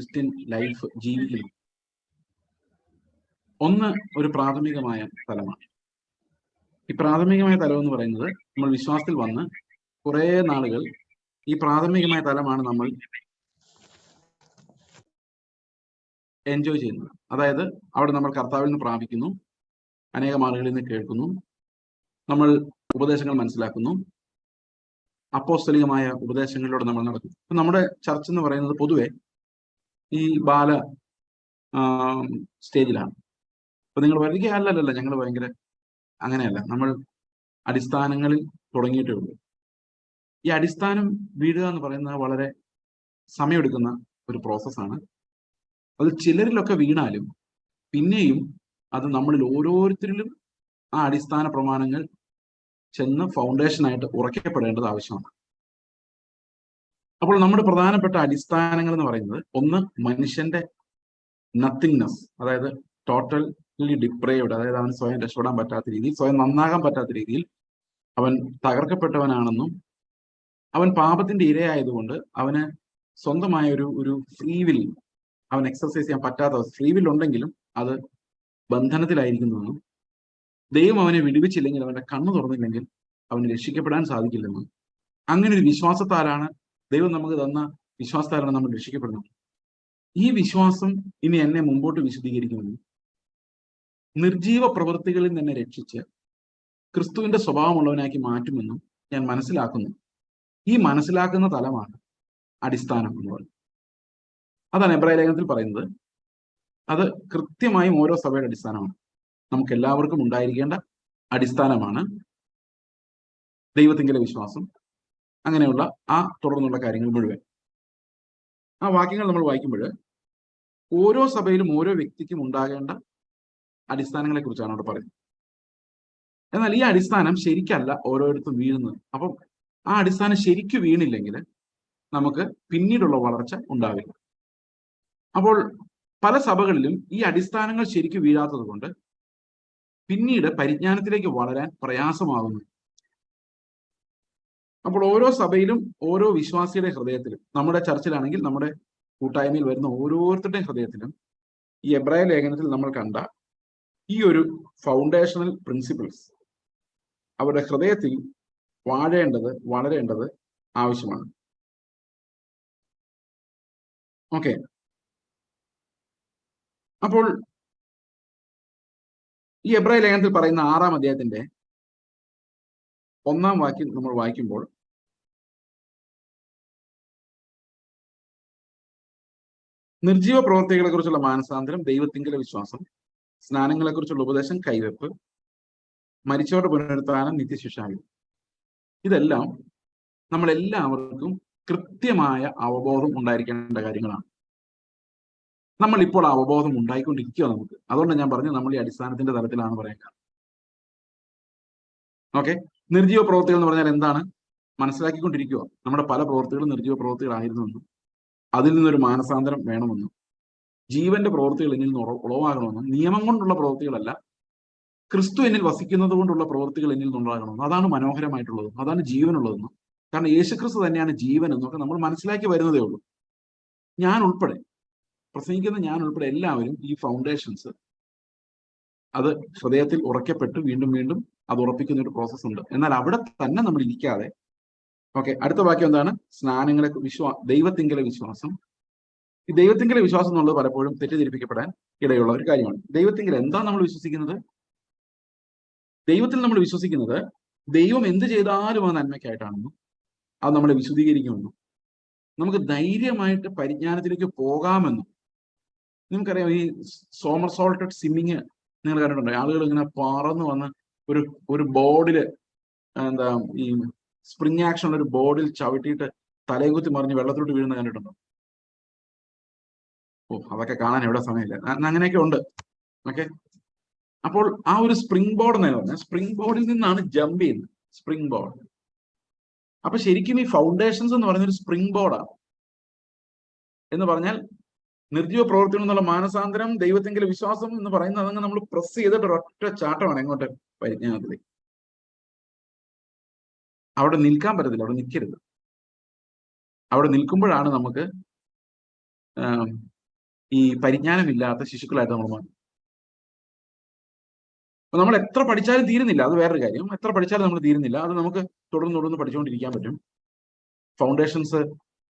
Christian life ജീവിക്കുന്നു ഒന്ന് ഒരു പ്രാഥമികമായ തലമാണ്. ഈ പ്രാഥമികമായ തലം എന്ന് പറയുന്നത് നമ്മൾ വിശ്വാസത്തിൽ വന്ന് കുറേ നാളുകൾ ഈ പ്രാഥമികമായ തലമാണ് നമ്മൾ എൻജോയ് ചെയ്യുന്നത്. അതായത് അവിടെ നമ്മൾ കർത്താവിൽ നിന്ന് പ്രാപിക്കുന്നു അനേകം ആളുകളിൽ നിന്ന് കേൾക്കുന്നു നമ്മൾ ഉപദേശങ്ങൾ മനസ്സിലാക്കുന്നു അപ്പോസ്തലികമായ ഉപദേശങ്ങളിലൂടെ നമ്മൾ നടക്കുന്നു. നമ്മുടെ ചർച്ച എന്ന് പറയുന്നത് പൊതുവെ ഈ ബാല സ്റ്റേജിലാണ്. അപ്പൊ നിങ്ങൾ വരിക അല്ലല്ല ഞങ്ങൾ ഭയങ്കര അങ്ങനെയല്ല. നമ്മൾ അടിസ്ഥാനങ്ങളിൽ തുടങ്ങിയിട്ടേ ഉള്ളൂ. ഈ അടിസ്ഥാനം വീഴുക എന്ന് പറയുന്നത് വളരെ സമയമെടുക്കുന്ന ഒരു പ്രോസസ്സാണ്. അത് ചിലരിലൊക്കെ വീണാലും പിന്നെയും അത് നമ്മളിൽ ഓരോരുത്തരിലും ആ അടിസ്ഥാന പ്രമാണങ്ങൾ ചെന്ന് ഫൗണ്ടേഷനായിട്ട് ഉറക്കപ്പെടേണ്ടത് ആവശ്യമാണ്. അപ്പോൾ നമ്മുടെ പ്രധാനപ്പെട്ട അടിസ്ഥാനങ്ങൾ എന്ന് പറയുന്നത് ഒന്ന് മനുഷ്യന്റെ നത്തിങ്നെസ് അതായത് ടോട്ടലി ഡിപ്രൈവ്ഡ് അതായത് അവൻ സ്വയം രക്ഷപ്പെടാൻ പറ്റാത്ത രീതിയിൽ സ്വയം നന്നാകാൻ പറ്റാത്ത രീതിയിൽ അവൻ തകർക്കപ്പെട്ടവനാണെന്നും അവൻ പാപത്തിന്റെ ഇരയായതുകൊണ്ട് അവന് സ്വന്തമായ ഒരു ഒരു ഫ്രീ അവൻ എക്സർസൈസ് ചെയ്യാൻ പറ്റാത്ത ഫ്രീ വിൽ ഉണ്ടെങ്കിലും അത് ബന്ധനത്തിലായിരിക്കുന്നുവെന്നും ദൈവം അവനെ വിടുവിച്ചില്ലെങ്കിൽ അവന്റെ കണ്ണു തുറന്നില്ലെങ്കിൽ അവന് രക്ഷിക്കപ്പെടാൻ സാധിക്കില്ലെന്നും അങ്ങനെ ഒരു വിശ്വാസത്താലാണ് ദൈവം നമുക്ക് തന്ന വിശ്വാസത്താലാണ് നമ്മൾ രക്ഷിക്കപ്പെടുന്നത് ഈ വിശ്വാസം ഇനി എന്നെ മുമ്പോട്ട് വിശദീകരിക്കുന്നു നിർജീവ പ്രവൃത്തികളിൽ നിന്നെ രക്ഷിച്ച് ക്രിസ്തുവിന്റെ സ്വഭാവമുള്ളവനാക്കി മാറ്റുമെന്നും ഞാൻ മനസ്സിലാക്കുന്നു. ഈ മനസ്സിലാക്കുന്ന തലമാണ് അടിസ്ഥാനം എന്ന് പറയുന്നത് അതാണ് എബ്രായ ലേഖനത്തിൽ പറയുന്നത്. അത് കൃത്യമായും ഓരോ സഭയുടെ അടിസ്ഥാനമാണ്. നമുക്ക് എല്ലാവർക്കും ഉണ്ടായിരിക്കേണ്ട അടിസ്ഥാനമാണ് ദൈവത്തിങ്കിലെ വിശ്വാസം. അങ്ങനെയുള്ള ആ തുടർന്നുള്ള കാര്യങ്ങൾ മുഴുവൻ. ആ വാക്യങ്ങൾ നമ്മൾ വായിക്കുമ്പോൾ ഓരോ സഭയിലും ഓരോ വ്യക്തിക്കും ഉണ്ടാകേണ്ട അടിസ്ഥാനങ്ങളെ കുറിച്ചാണ് അവിടെ പറയുന്നത്. എന്നാൽ ഈ അടിസ്ഥാനം ശരിക്കല്ല ഓരോരുത്തരും വീഴുന്നത്. അപ്പം ആ അടിസ്ഥാനം ശരിക്കു വീണില്ലെങ്കിൽ നമുക്ക് പിന്നീടുള്ള വളർച്ച ഉണ്ടാവില്ല. അപ്പോൾ പല സഭകളിലും ഈ അടിസ്ഥാനങ്ങൾ ശരിക്കു വീഴാത്തത് പിന്നീട് പരിജ്ഞാനത്തിലേക്ക് വളരാൻ പ്രയാസമാകുന്നു. അപ്പോൾ ഓരോ സഭയിലും ഓരോ വിശ്വാസിയുടെ ഹൃദയത്തിലും നമ്മുടെ ചർച്ചിലാണെങ്കിൽ നമ്മുടെ കൂട്ടായ്മയിൽ വരുന്ന ഓരോരുത്തരുടെയും ഹൃദയത്തിലും ഈ എബ്രായ ലേഖനത്തിൽ നമ്മൾ കണ്ട ഈ ഒരു ഫൗണ്ടേഷണൽ പ്രിൻസിപ്പിൾസ് അവരുടെ ഹൃദയത്തിൽ വാഴേണ്ടത് വളരേണ്ടത് ആവശ്യമാണ്. ഓക്കെ. അപ്പോൾ ഈ എബ്രായ ലേഖനത്തിൽ പറയുന്ന ആറാം അധ്യായത്തിന്റെ ഒന്നാം വാക്യം നമ്മൾ വായിക്കുമ്പോൾ നിർജീവ പ്രവർത്തികളെ കുറിച്ചുള്ള മാനസാന്തരം ദൈവത്തിങ്കിലെ വിശ്വാസം സ്നാനങ്ങളെ കുറിച്ചുള്ള ഉപദേശം കൈവെപ്പ് മരിച്ചവരുടെ പുനരുത്ഥാനം നിത്യശിക്ഷാവി ഇതെല്ലാം നമ്മളെല്ലാവർക്കും കൃത്യമായ അവബോധം ഉണ്ടായിരിക്കേണ്ട കാര്യങ്ങളാണ്. നമ്മൾ ഇപ്പോൾ അവബോധം ഉണ്ടായിക്കൊണ്ടിരിക്കുക നമുക്ക്. അതുകൊണ്ട് ഞാൻ പറഞ്ഞു നമ്മൾ ഈ അടിസ്ഥാനത്തിന്റെ തലത്തിലാണ് പറയാൻ കാരണം ഓക്കെ? നിർജീവ പ്രവൃത്തികൾ എന്ന് പറഞ്ഞാൽ എന്താണ്? മനസ്സിലാക്കിക്കൊണ്ടിരിക്കുക. നമ്മുടെ പല പ്രവൃത്തികളും നിർജീവ പ്രവൃത്തികളായിരുന്നുവെന്നും അതിൽ നിന്നൊരു മാനസാന്തരം വേണമെന്നും ജീവന്റെ പ്രവൃത്തികൾ എന്നിൽ നിന്ന് ഉളവാകണമെന്നും നിയമം കൊണ്ടുള്ള പ്രവൃത്തികളല്ല ക്രിസ്തു എന്നിൽ വസിക്കുന്നത് കൊണ്ടുള്ള പ്രവൃത്തികൾ എന്നിൽ നിന്നുണ്ടാകണമെന്നും അതാണ് മനോഹരമായിട്ടുള്ളതും അതാണ് ജീവനുള്ളതെന്നും. കാരണം യേശുക്രിസ്തു തന്നെയാണ് ജീവൻ എന്നൊക്കെ നമ്മൾ മനസ്സിലാക്കി വരുന്നതേ ഉള്ളൂ. ഞാൻ ഉൾപ്പെടെ പ്രസംഗിക്കുന്ന ഞാൻ ഉൾപ്പെടെ എല്ലാവരും ഈ ഫൗണ്ടേഷൻസ് അത് ഹൃദയത്തിൽ ഉറക്കപ്പെട്ട് വീണ്ടും വീണ്ടും അത് ഉറപ്പിക്കുന്ന ഒരു പ്രോസസ്സ് ഉണ്ട്. എന്നാൽ അവിടെ തന്നെ നമ്മൾ ഇരിക്കാതെ ഓക്കെ അടുത്ത വാക്യം എന്താണ്? സ്നാനങ്ങളെ വിശ്വാ ദൈവത്തിങ്കലെ വിശ്വാസം. ഈ ദൈവത്തിങ്കലെ വിശ്വാസം എന്നുള്ളത് പലപ്പോഴും തെറ്റിദ്ധരിപ്പിക്കപ്പെടാൻ ഇടയുള്ള ഒരു കാര്യമാണ്. ദൈവത്തിങ്കൽ എന്താ നമ്മൾ വിശ്വസിക്കുന്നത്? ദൈവത്തിൽ നമ്മൾ വിശ്വസിക്കുന്നത് ദൈവം എന്ത് ചെയ്താലും ആ നന്മയ്ക്കായിട്ടാണെന്നും അത് നമ്മളെ വിശദീകരിക്കുമെന്നും നമുക്ക് ധൈര്യമായിട്ട് പരിജ്ഞാനത്തിലേക്ക് പോകാമെന്നും. നിങ്ങൾക്കറിയാം ഈ സോമർ സോൾട്ടഡ് സ്വിമ്മിങ് നിങ്ങൾ കണ്ടിട്ടുണ്ടോ? ആളുകൾ ഇങ്ങനെ പറന്ന് വന്ന് ഒരു ഒരു ബോർഡിൽ എന്താ ഈ സ്പ്രിങ് ആക്ഷൻ ഉള്ള ഒരു ബോർഡിൽ ചവിട്ടിയിട്ട് തലയും കുത്തി മറിഞ്ഞ് വെള്ളത്തിലോട്ട് വീഴുന്ന കണ്ടിട്ടുണ്ടോ? ഓ അതൊക്കെ കാണാൻ എവിടെ സമയമില്ല. അങ്ങനെയൊക്കെ ഉണ്ട്. ഓക്കെ? അപ്പോൾ ആ ഒരു സ്പ്രിംഗ് ബോർഡ് എന്നാണ് പറഞ്ഞത് സ്പ്രിംഗ് ബോർഡിൽ നിന്നാണ് ജമ്പ് ചെയ്യുന്നത്. സ്പ്രിംഗ് ബോർഡ് അപ്പൊ ശരിക്കും ഈ ഫൗണ്ടേഷൻസ് എന്ന് പറയുന്ന ഒരു സ്പ്രിംഗ് ബോർഡാണ് എന്ന് പറഞ്ഞാൽ നിർജീവ പ്രവർത്തനം എന്നുള്ള മാനസാന്തരം ദൈവത്തെങ്കിലും വിശ്വാസം എന്ന് പറയുന്നത് അതങ്ങ് നമ്മൾ പ്രസ് ചെയ്തിട്ട് ഒറ്റ ചാട്ടമാണ് എങ്ങോട്ട് പരിജ്ഞാനത്തിലേക്ക്. അവിടെ നിൽക്കാൻ പറ്റത്തില്ല അവിടെ നിൽക്കരുത്. അവിടെ നിൽക്കുമ്പോഴാണ് നമുക്ക് ഈ പരിജ്ഞാനമില്ലാത്ത ശിശുക്കളായിട്ട് നമ്മൾ മാറും നമ്മൾ എത്ര പഠിച്ചാലും തീരുന്നില്ല അത് വേറൊരു കാര്യം. എത്ര പഠിച്ചാലും നമ്മൾ തീരുന്നില്ല. അത് നമുക്ക് തുടർന്ന് തുടർന്ന് പഠിച്ചുകൊണ്ടിരിക്കാൻ പറ്റും. ഫൗണ്ടേഷൻസ്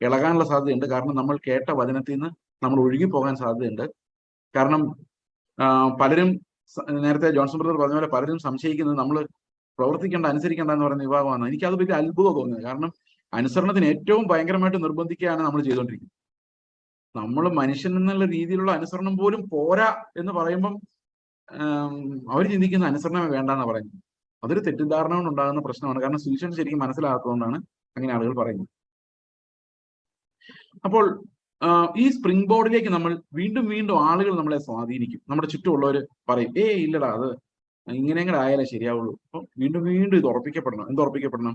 ഇളകാനുള്ള സാധ്യതയുണ്ട്. കാരണം നമ്മൾ കേട്ട വചനത്തിൽ നിന്ന് നമ്മൾ ഒഴുകി പോകാൻ സാധ്യതയുണ്ട്. കാരണം പലരും നേരത്തെ ജോൺസൺ ബ്രദർ പറഞ്ഞ പോലെ പലരും സംശയിക്കുന്നത് നമ്മൾ പ്രവർത്തിക്കേണ്ട അനുസരിക്കേണ്ട എന്ന് പറയുന്ന വിഭാഗമാണ്. എനിക്ക് അത് വലിയ അത്ഭുതം തോന്നുന്നത്. കാരണം അനുസരണത്തിന് ഏറ്റവും ഭയങ്കരമായിട്ട് നിർബന്ധിക്കുകയാണ് നമ്മൾ ചെയ്തുകൊണ്ടിരിക്കുന്നത്. നമ്മൾ മനുഷ്യൻ എന്നുള്ള രീതിയിലുള്ള അനുസരണം പോലും പോരാ എന്ന് പറയുമ്പം അവർ ചിന്തിക്കുന്ന അനുസരണമേ വേണ്ടെന്ന് പറയുന്നത്. അതൊരു തെറ്റിദ്ധാരണ കൊണ്ടുണ്ടാകുന്ന പ്രശ്നമാണ്. കാരണം സുവിശേഷം ശരിക്കും മനസ്സിലാക്കുന്നതുകൊണ്ടാണ് അങ്ങനെ ആളുകൾ പറയുന്നത്. അപ്പോൾ ഈ സ്പ്രിംഗ് ബോർഡിലേക്ക് നമ്മൾ വീണ്ടും വീണ്ടും ആളുകൾ നമ്മളെ സ്വാധീനിക്കും. നമ്മുടെ ചുറ്റുമുള്ളവർ പറയും ഏ ഇല്ലടാ അത് ഇങ്ങനെ കൂടെ ആയാലേ ശരിയാവുള്ളൂ. അപ്പം വീണ്ടും വീണ്ടും ഇത് ഉറപ്പിക്കപ്പെടണം. എന്ത് ഉറപ്പിക്കപ്പെടണം?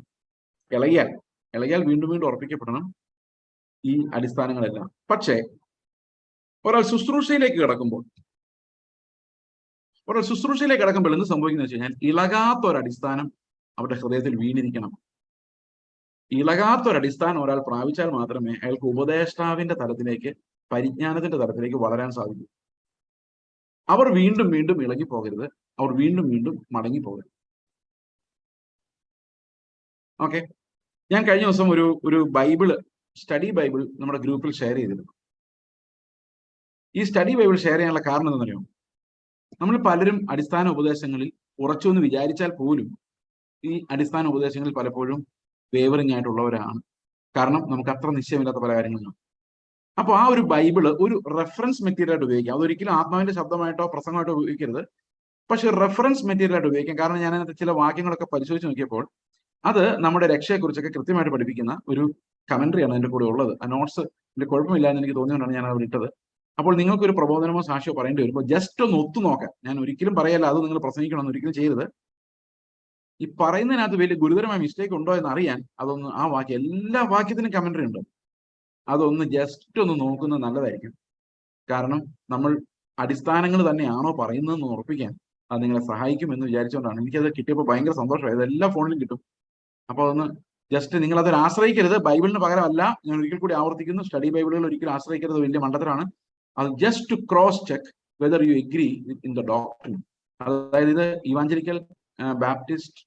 ഇളകിയാൽ. ഇളകിയാൽ വീണ്ടും വീണ്ടും ഉറപ്പിക്കപ്പെടണം ഈ അടിസ്ഥാനങ്ങളെല്ലാം. പക്ഷേ ഒരാൾ ശുശ്രൂഷയിലേക്ക് കിടക്കുമ്പോൾ ഒരാൾ ശുശ്രൂഷയിലേക്ക് കിടക്കുമ്പോൾ എന്ത് സംഭവിക്കുന്നത് വെച്ച് കഴിഞ്ഞാൽ ഇളകാത്ത ഒരു അടിസ്ഥാനം അവരുടെ ഹൃദയത്തിൽ വീണിരിക്കണം. ഇളകാത്ത ഒരു അടിസ്ഥാനം ഒരാൾ പ്രാപിച്ചാൽ മാത്രമേ അയാൾക്ക് ഉപദേഷ്ടാവിന്റെ തലത്തിലേക്ക് പരിജ്ഞാനത്തിന്റെ തലത്തിലേക്ക് വളരാൻ സാധിക്കൂ. അവർ വീണ്ടും വീണ്ടും ഇളകി പോകരുത് അവർ വീണ്ടും വീണ്ടും മടങ്ങി പോകരുത് ഓക്കെ. ഞാൻ കഴിഞ്ഞ ദിവസം ഒരു ഒരു ബൈബിൾ സ്റ്റഡി ബൈബിൾ നമ്മുടെ ഗ്രൂപ്പിൽ ഷെയർ ചെയ്തിരുന്നു. ഈ സ്റ്റഡി ബൈബിൾ ഷെയർ ചെയ്യാനുള്ള കാരണം എന്താണെന്നറിയോ? നമ്മൾ പലരും അടിസ്ഥാന ഉപദേശങ്ങളിൽ ഉറച്ചു എന്ന് വിചാരിച്ചാൽ പോലും ഈ അടിസ്ഥാന ഉപദേശങ്ങളിൽ പലപ്പോഴും വേവറിങ് ആയിട്ടുള്ളവരാണ്. കാരണം നമുക്ക് അത്ര നിശ്ചയമില്ലാത്ത പല കാര്യങ്ങളും. അപ്പോൾ ആ ഒരു ബൈബിൾ ഒരു റെഫറൻസ് മെറ്റീരിയൽ ആയിട്ട് ഉപയോഗിക്കാം. അതൊരിക്കലും ആത്മാവിന്റെ ശബ്ദമായിട്ടോ പ്രസംഗമായിട്ടോ ഉപയോഗിക്കരുത്. പക്ഷെ റെഫറൻസ് മെറ്റീരിയൽ ആയിട്ട് ഉപയോഗിക്കാം. കാരണം ഞാൻ അതിനകത്ത് ചില വാക്യങ്ങളൊക്കെ പരിശോധിച്ച് നോക്കിയപ്പോൾ അത് നമ്മുടെ രക്ഷയെക്കുറിച്ചൊക്കെ കൃത്യമായിട്ട് പഠിപ്പിക്കുന്ന ഒരു കമന്ററിയാണ് അതിന്റെ കൂടെ ഉള്ളത്. ആ നോട്ട്സ് എന്റെ കുഴപ്പമില്ല എന്ന് എനിക്ക് തോന്നിയുകൊണ്ടാണ് ഞാൻ അത് ഇട്ടത്. അപ്പോൾ നിങ്ങൾക്കൊരു പ്രബോധനമോ സാക്ഷിയോ പറയേണ്ടി വരുമ്പോൾ ജസ്റ്റ് ഒന്ന് ഒത്തു നോക്കാം. ഞാൻ ഒരിക്കലും പറയല്ല അത് നിങ്ങൾ പ്രസംഗിക്കണമെന്ന് ഒരിക്കലും ചെയ്യരുത്. ഈ പറയുന്നതിനകത്ത് വലിയ ഗുരുതരമായ മിസ്റ്റേക്ക് ഉണ്ടോ എന്ന് അറിയാൻ അതൊന്ന് ആ വാക്യം എല്ലാ വാക്യത്തിനും കമന്ററി ഉണ്ട്. അതൊന്ന് ജസ്റ്റ് ഒന്ന് നോക്കുന്നത് നല്ലതായിരിക്കും. കാരണം നമ്മൾ അടിസ്ഥാനങ്ങൾ തന്നെയാണോ പറയുന്നതെന്ന് ഉറപ്പിക്കാൻ അത് നിങ്ങളെ സഹായിക്കും എന്ന് വിചാരിച്ചുകൊണ്ടാണ്. എനിക്കത് കിട്ടിയപ്പോൾ ഭയങ്കര സന്തോഷമായി. അതെല്ലാ ഫോണിലും കിട്ടും. അപ്പോൾ അതൊന്ന് ജസ്റ്റ് നിങ്ങൾ അതൊരു ആശ്രയിക്കരുത്. ബൈബിളിന് പകരമല്ല ഞാൻ ഒരിക്കൽ കൂടി ആവർത്തിക്കുന്നു. സ്റ്റഡി ബൈബിളുകൾ ഒരിക്കലും ആശ്രയിക്കരുത്. വലിയ മണ്ഡലത്തിലാണ് അത് just to cross check whether you agree in the doctrine അതായത് ഇത് ഇവാഞ്ചലിക്കൽ ബാപ്റ്റിസ്റ്റ്